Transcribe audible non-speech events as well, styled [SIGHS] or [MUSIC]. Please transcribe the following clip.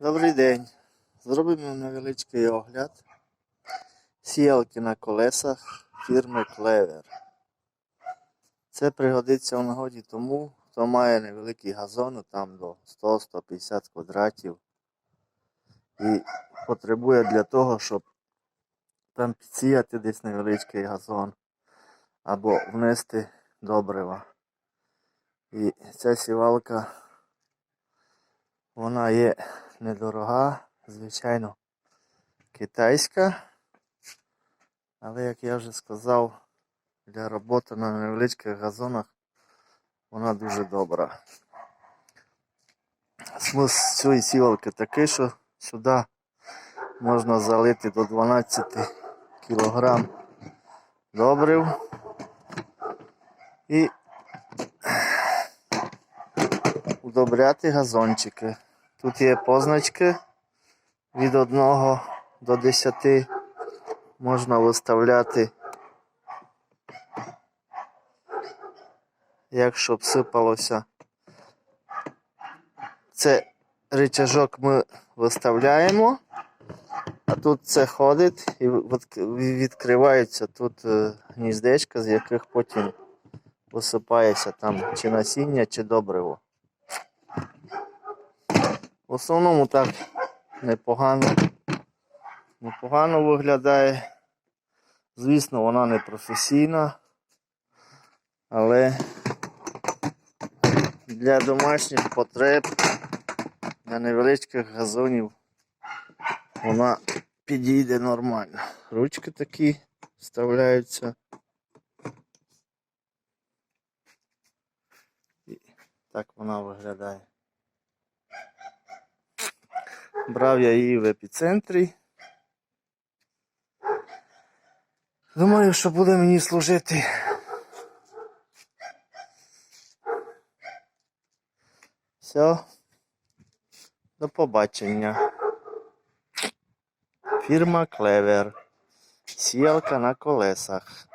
Добрий день. Зробимо невеличкий огляд сіялки на колесах фірми Клевер. Це пригодиться в нагоді тому, хто має невеликий газон, там до 100-150 квадратів. І потребує для того, щоб там підсіяти десь невеличкий газон або внести добрива. І ця сівалка вона є недорога, звичайно, китайська. Але, як я вже сказав, для роботи на невеличких газонах вона дуже добра. Смисл цієї сівалки такий, що сюди можна залити до 12 кг добрив і [SIGHS] удобряти газончики. Тут є позначки від 1 до 10. Можна виставляти, як щоб сипалося. Це рычажок ми виставляємо, а тут це ходить і відкривається тут е, гніздечка, з яких потім висипається там чи насіння, чи добриво. В основному так непогано. Непогано виглядає. Звісно, вона не професійна, але для домашніх потреб, для невеличких газонів вона підійде нормально. Ручки такі вставляються. І так вона виглядає. Брав я її в епіцентрі. Думаю, що буде мені служити. Все. До побачення. Фірма Клевер. Сіялка на колесах.